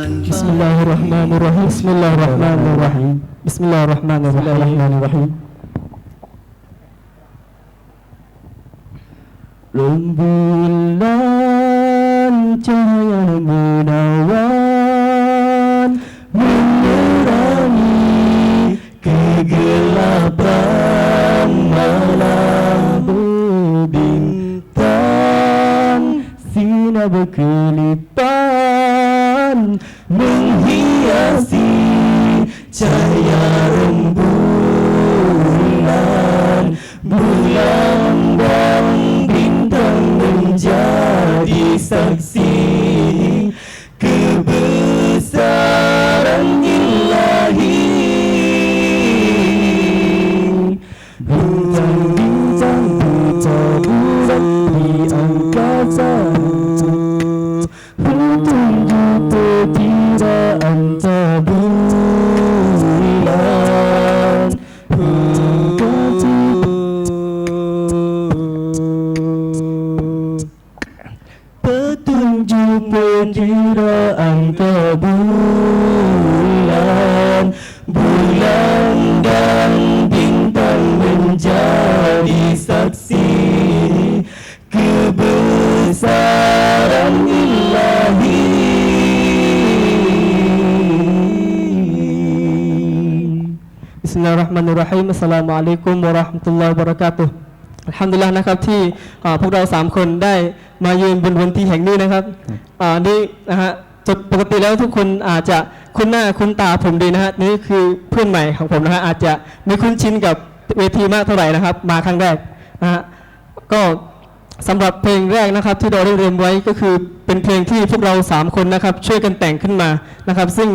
بسم الله الرحمن الرحيم. بسم الله الرحمن الرحيم. بسم الله الرحمن الرحيم. Rembulan cahaya menawan Menerangi kegelapan menjadi saksi kebesaran ilahi Bintang-bintang berterbulan di angkasa Untung kita tidak antara Bismillahirrahmanirrahim Assalamualaikum warahmatullahi wabarakatuh อัลฮัมดุลิลละห์นะครับที่พวกเราสามคนได้มายืนบนวันที่แห่งนี้นะครับนี่นะฮะจุดปกติแล้วทุกคนอาจจะคุ้นหน้าคุ้นตาผมดีนะฮะนี่คือเพื่อนใหม่ของผมนะฮะอาจจะไม่คุ้นชินกับเวทีมากเท่าไหร่นะครับ มาครั้งแรกนะฮะก็สำหรับเพลงแรกนะครับที่เราได้เรียนไว้ก็คือเป็นเพลงที่พวกเราสามคนนะครับช่วยกันแต่งขึ้นมานะครับ ซึ่ง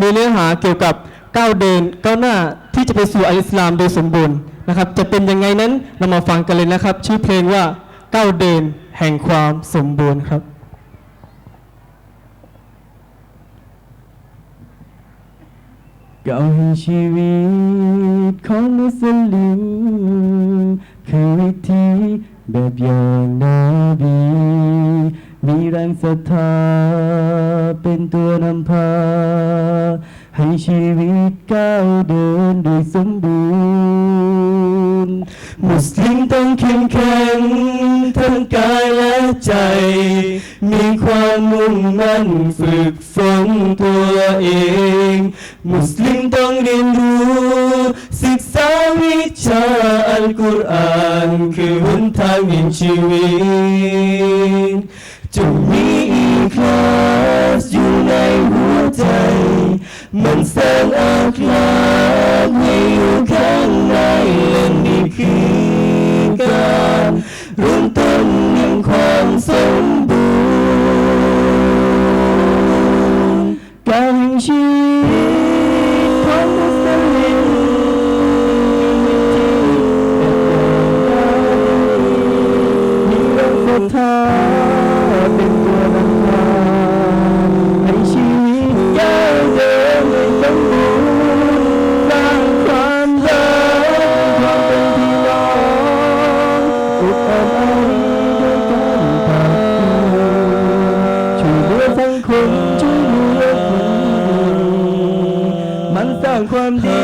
มีเนื้อหาเกี่ยวกับก้าวเดินก้าวหน้า ที่จะไปสู่อัลอิสลามโดยสมบูรณ์นะครับ จะเป็นยังไงนั้นเรามาฟังกันเลยนะครับ ชื่อเพลงว่าก้าวเดินแห่งความสมบูรณ์ครับก้าวให้ชีวิตของมุสลิมคือวิธีแบบอย่างนาบี มีแรงศรัทธาเป็นตัวนำพา ให้ชีวิตก้าวเดินโดยสมบูรณ์มุสลิมต้องเข้มแข็งทั้งกายและใจ มีความมุ่งมั่นฝึกฝนตัวเอง มุสลิมต้องเรียนรู้ ศึกษาวิชาอัลกุรอานคือหนทางแห่งชีวิตจงมีอีคลาสอยู่ในหัวใจ มันสร้างอาคลาสให้อยู่ข้างในและนี่คือการเริ่มต้นแห่งความสมบูรณ์การแห่งชีวิตของมุสลิมมีแรงศรัทธาเความดี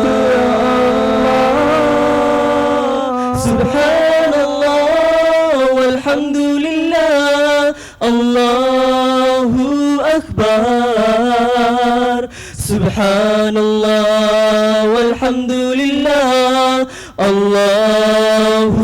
เพื่ออัลลอฮ์ سبحان الله والحمد لله الله أكبر سبحان الله والحمد لله الله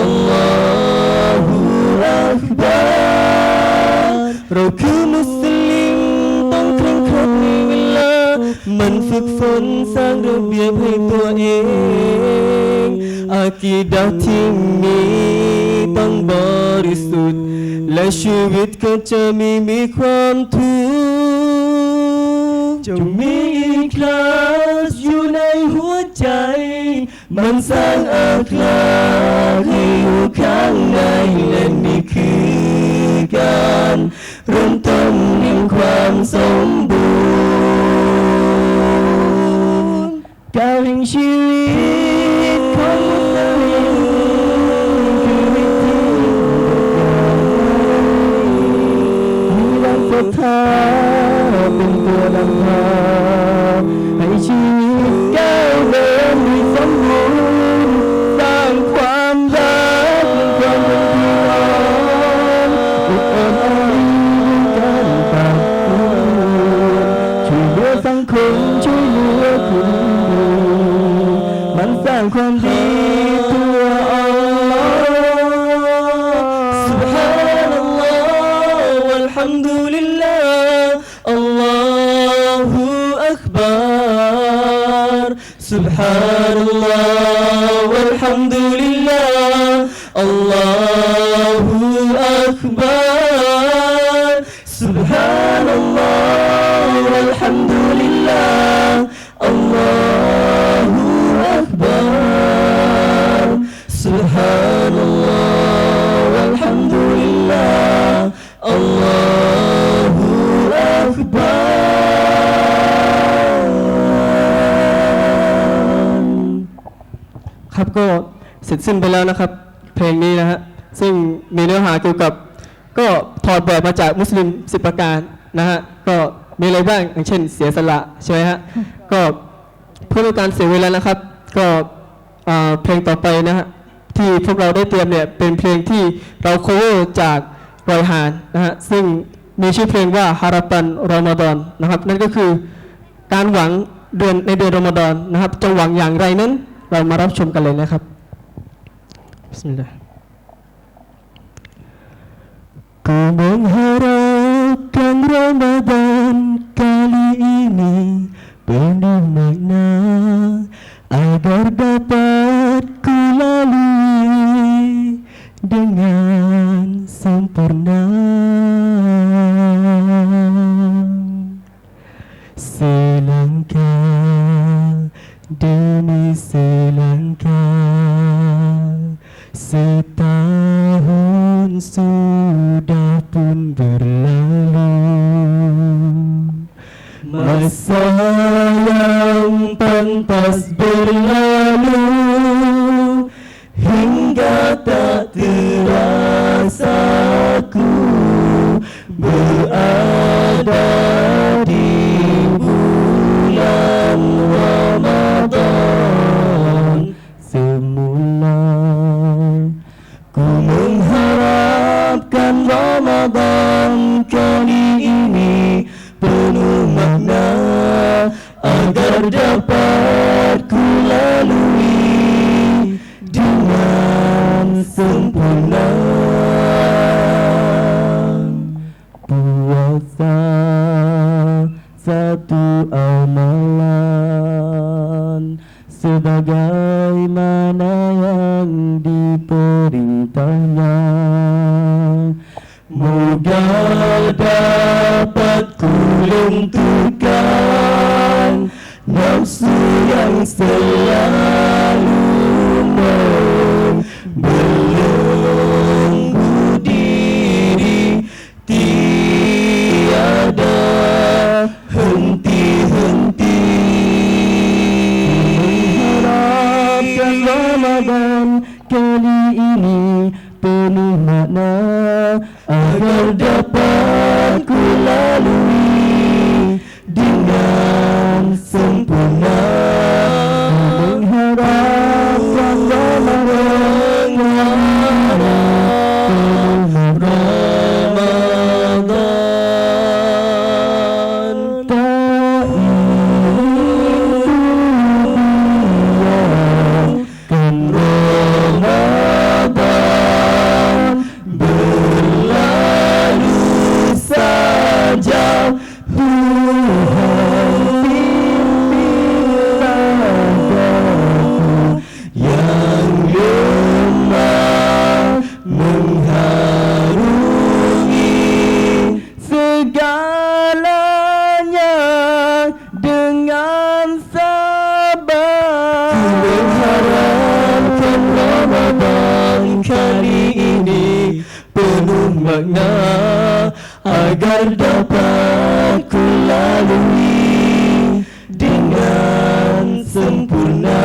Allahu Akbar เราคือมุสลิมต้องเคร่งครัดในเวลา มันฝึกฝนสร้างระเบียบให้ตัวเองอากีดาที่มีต้องบริสุทธิ์ และชีวิตก็จะไม่มีความทุกข์จะมีอีกครั้ มันสร้างอาคลาสให้อยู่ข้างในและนี่คือการเริ่มต้นแห่งความสมบูรณ์ก้าวแห่งชีวิต أكبر سبحان الله والحمد لله الله أكبر سبحان الله والحمد لله الله أكبر سبحان الله เสร็จสิ้นไปแล้วนะครับ เพลงนี้นะฮะซึ่งมีเนื้อหาเกี่ยวกับก็ถอดแบบมาจากมุสลิมสิบประการนะฮะก็มีอะไรบ้างอย่างเช่นเสียสละใช่ไหมฮะก็เพื่อเป็นการเสียเวลานะครับ ก็เพลงต่อไปนะฮะที่พวกเราได้เตรียมเนี่ยเป็นเพลงที่เรา cover จากรอยหานนะฮะซึ่งมีชื่อเพลงว่าฮาราปันรอมฎอนนะครับ นั่นก็คือการหวังเดือนในเดือนรอมฎอนนะครับจะหวังอย่างไรนั้นเรามารับชมกันเลยนะครับ Bismillah. Ku mengharapkan Ramadan kali ini penuh makna agar dapat ku lalui dengan sempurna. Masayang pantas nafsu yang selalu membelenggu diri tiada henti-henti mengharapkan Ramadan kali ini penuh makna agar dapat ku lalui dengan 风不能。Makna agar dapat ku lalui dengan sempurna.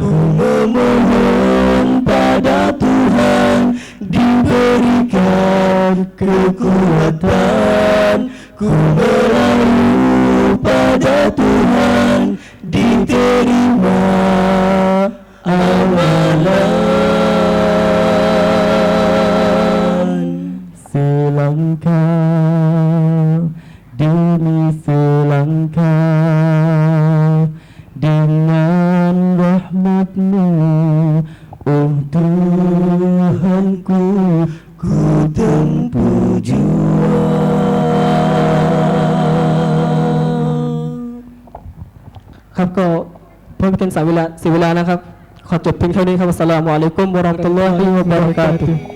Ku memohon pada Tuhan diberikan kekuatan. Ku pada Tuhan diterima amalan Selangkah demi selangkah dengan rahmatmu Oh Tuhanku ku tempuh juang ครับก็เพื่อไม่เป็นสายเวลาเสียเวลานะครับ ขอจบเพียงเท่านี้ครับอัสสลามุอะลัยกุมวะเราะห์มะตุลลอฮิวะบะเราะกาตุฮ์